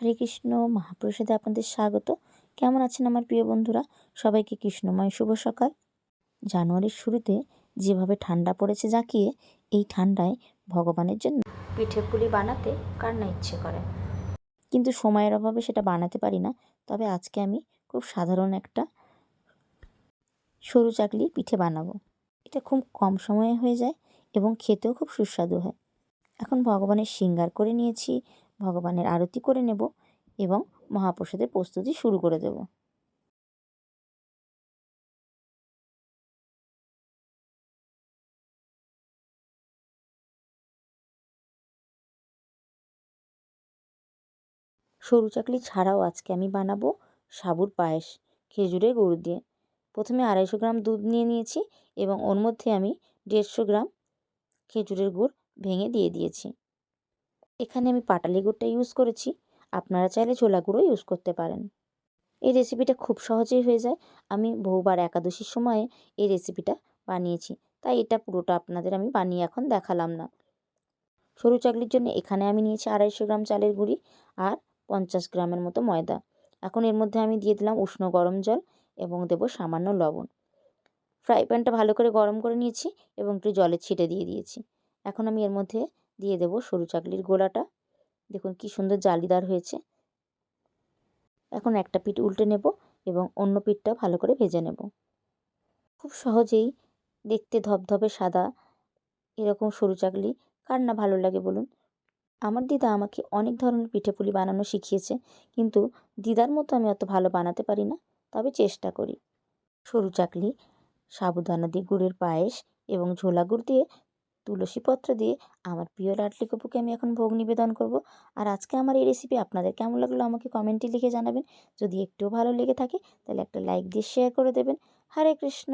হরে কৃষ্ণ মহাপ্রসাদে আপনাদের স্বাগত। কেমন আছেন আমার প্রিয় বন্ধুরা? সবাইকে কৃষ্ণময় শুভ সকাল। জানুয়ারির শুরুতে যেভাবে ঠান্ডা পড়েছে জাঁকিয়ে, এই ঠান্ডায় ভগবানের জন্য পিঠে পুলি বানাতে কার না ইচ্ছে করে? কিন্তু সময়ের অভাবে সেটা বানাতে পারি না। তবে আজকে আমি খুব সাধারণ একটা সরু চাকলি পিঠে বানাবো। এটা খুব কম সময়ে হয়ে যায় এবং খেতেও খুব সুস্বাদু হয়। এখন ভগবানের শৃঙ্গার করে নিয়েছি ভগবানের আরতি করে নেব এবং মহাপ্রসাদের প্রস্তুতি শুরু করে দেব। সরু চাকলি ছাড়াও আজকে আমি বানাবো সাবুর পায়েস, খেজুরের গুড় দিয়ে। প্রথমে আড়াইশো গ্রাম দুধ নিয়ে নিয়েছি এবং ওর মধ্যে আমি দেড়শো গ্রাম খেজুরের গুড় ভেঙে দিয়ে দিয়েছি। এখানে আমি পাটালি গুড়টা ইউজ করেছি। আপনারা চাইলে ছোলা গুঁড়ো ইউজ করতে পারেন। এই রেসিপিটা খুব সহজেই হয়ে যায়। আমি বহুবার একাদশীর সময়ে এই রেসিপিটা বানিয়েছি। তাই এটা পুরোটা আপনাদের আমি বানিয়ে এখন দেখালাম না। সরু চাকলির জন্য এখানে আমি নিয়েছি আড়াইশো গ্রাম চালের গুঁড়ি আর পঞ্চাশ গ্রামের মতো ময়দা। এখন এর মধ্যে আমি দিয়ে দিলাম উষ্ণ গরম জল এবং দেবো সামান্য লবণ। ফ্রাই প্যানটা ভালো করে গরম করে নিয়েছি এবং একটু জলে ছিটে দিয়ে দিয়েছি। এখন আমি এর মধ্যে দিয়ে দেবো সরু চাকলির গোলাটা দেখুন কি সুন্দর জালিদার হয়েছে। এখন একটা পিঠ উল্টে নেব এবং অন্য পিঠটা ভালো করে ভেজে নেব। খুব সহজেই দেখতে ধবধবে সাদা এরকম সরু চাকলি। কার না ভালো লাগে বলুন? আমার দিদা আমাকে অনেক ধরনের পিঠেপুলি বানানো শিখিয়েছে, কিন্তু দিদার মতো আমি অত ভালো বানাতে পারি না, তবে চেষ্টা করি। সরু চাকলি, সাবুদানা দিয়ে গুড়ের পায়েস এবং ঝোলা গুড় দিয়ে তুলসী পত্র দিয়ে আমার প্রিয় লাডলি কপুকে আমি এখন ভোগ নিবেদন করব। আর আজকে আমার এই রেসিপি আপনাদের কেমন লাগল আমাকে কমেন্টে লিখে জানাবেন। যদি একটুও ভালো লেগে থাকে, তাহলে একটা লাইক দিয়ে শেয়ার করে দেবেন। হরে কৃষ্ণ।